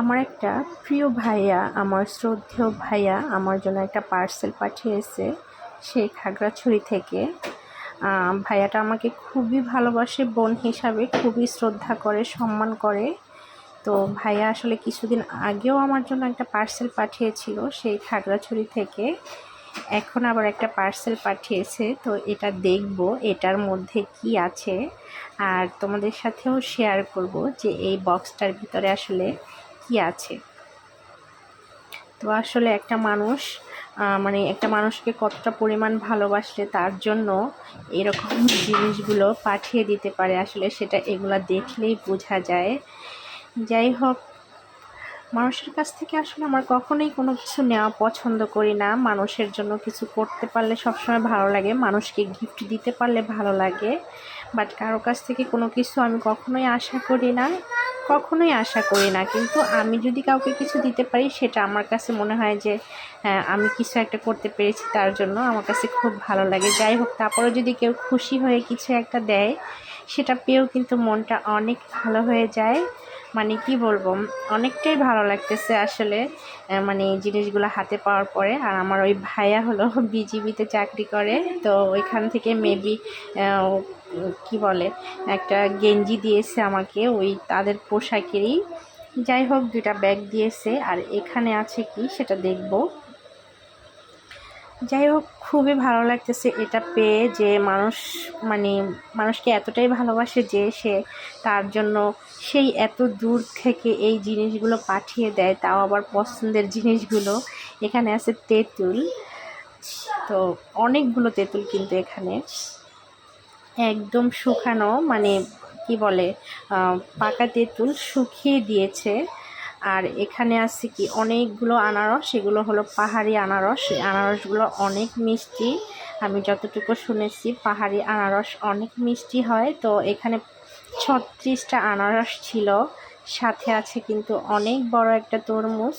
আমার একটা প্রিয় ভাইয়া, আমার শ্রদ্ধেয় ভাইয়া আমার জন্য একটা পার্সেল পাঠিয়েছে সেই খাগড়াছড়ি থেকে। ভাইয়াটা আমাকে খুবই ভালোবাসে, বোন হিসাবে খুবই শ্রদ্ধা করে, সম্মান করে। তো ভাইয়া আসলে কিছুদিন আগেও আমার জন্য একটা পার্সেল পাঠিয়েছিল সেই খাগড়াছড়ি থেকে। এখন আবার একটা পার্সেল পাঠিয়েছে, তো এটা দেখব, এটার মধ্যে কি আছে। আর তোমাদের সাথেও শেয়ার করব যে এই বক্সটার ভিতরে আসলে কি আছে? তো আসলে একটা মানুষ মানে একটা মানুষকে কতটা পরিমাণ ভালোবাসলে তার জন্য এরকম জিনিসগুলো পাঠিয়ে দিতে পারে আসলে সেটা এগুলো দেখলেই বোঝা যায়। যাই হোক, মানুষের কাছ থেকে আসলে আমার কখনোই কোনো কিছু নেওয়া পছন্দ করি না। মানুষের জন্য কিছু করতে পারলে সবসময় ভালো লাগে, মানুষকে গিফট দিতে পারলে ভালো লাগে। বাট কারও কাছ থেকে কোনো কিছু আমি কখনোই আশা করি না। কখনোই আশা করি না। কিন্তু আমি যদি কাউকে কিছু দিতে পারি সেটা আমার কাছে মনে হয় যে হ্যাঁ, আমি কিছু একটা করতে পেরেছি তার জন্য আমার কাছে খুব ভালো লাগে। যাই হোক তারপরেও যদি কেউ খুশি হয়ে কিছু একটা দেয় সেটা পেয়েও কিন্তু মনটা অনেক ভালো হয়ে যায়। মানে কি বলব অনেকটাই ভালো লাগতেছে আসলে মানে জিনিসগুলো হাতে পাওয়ার পরে। আর আমার ওই ভাইয়া হলো বিজিবিতে চাকরি করে তো ওইখান থেকে মেবি কি বলে, একটা গেঞ্জি দিয়েছে আমাকে, ওই তাদের পোশাকেরই। যাই হোক দুটা ব্যাগ দিয়েছে, আর এখানে আছে কি সেটা দেখব। যাই হোক, খুবই ভালো লাগতেছে এটা পেয়ে যে মানুষ মানে মানুষকে এতটাই ভালোবাসে যে সে তার জন্য সেই এত দূর থেকে এই জিনিসগুলো পাঠিয়ে দেয়, তাও আবার পছন্দের জিনিসগুলো। এখানে আছে তেঁতুল, তো অনেকগুলো তেঁতুল কিন্তু এখানে। একদম শুকানো মানে কি বলে পাকা তেঁতুল শুকিয়ে দিয়েছে। আর এখানে আছে কি, অনেকগুলো আনারস, এগুলো হলো পাহাড়ি আনারস। আনারসগুলো অনেক মিষ্টি। আমি যতটুকু শুনেছি, পাহাড়ি আনারস অনেক মিষ্টি হয়। তো এখানে ছত্রিশটা আনারস ছিল, সাথে আছে কিন্তু অনেক বড় একটা তরমুজ।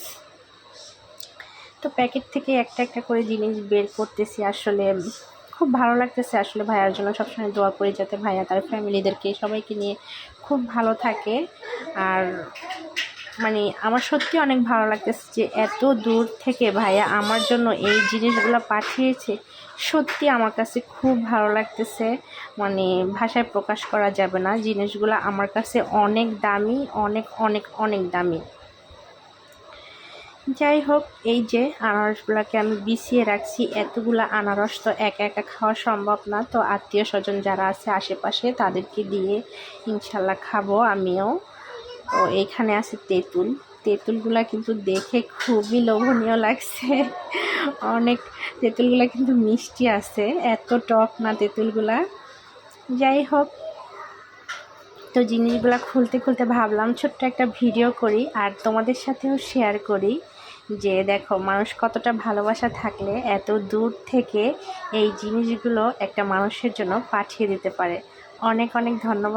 তো প্যাকেট থেকে একটা একটা করে জিনিস বের করতেছি আসলে। খুব ভালো লাগতেছে আসলে ভাইয়ার জন্য। সবসময় দোয়া করি যাতে ভাইয়া তার ফ্যামিলিদেরকে, সবাইকে নিয়ে খুব ভালো থাকে। আর মানে আমার সত্যি অনেক ভালো লাগতেছে যে এত দূর থেকে ভাইয়া আমার জন্য এই জিনিসগুলো পাঠিয়েছে। সত্যি আমার কাছে খুব ভালো লাগতেছে। মানে ভাষায় প্রকাশ করা যাবে না। জিনিসগুলো আমার কাছে অনেক দামি, অনেক অনেক অনেক দামি। যাই হোক এই যে আনারসগুলোকে আমি বিছিয়ে রাখছি, এতগুলো আনারস তো একা একা খাওয়া সম্ভব না। তো আত্মীয় স্বজন যারা আছে আশেপাশে, তাদেরকে দিয়ে ইনশাল্লাহ খাব আমিও। তো এইখানে আছে তেঁতুল। তেঁতুলগুলা কিন্তু দেখে খুবই লোভনীয় লাগছে। অনেক তেঁতুলগুলা কিন্তু মিষ্টি আছে, এত টক না তেঁতুলগুলা। যাই হোক তো জিনিসগুলো খুলতে খুলতে ভাবলাম, ছোট্ট একটা ভিডিও করি আর তোমাদের সাথেও শেয়ার করি। যে দেখো, মানুষ কতটা ভালোবাসা থাকলে এত দূর থেকে এই জিনিসগুলো একটা মানুষের জন্য পাঠিয়ে দিতে পারে। অনেক অনেক ধন্যবাদ।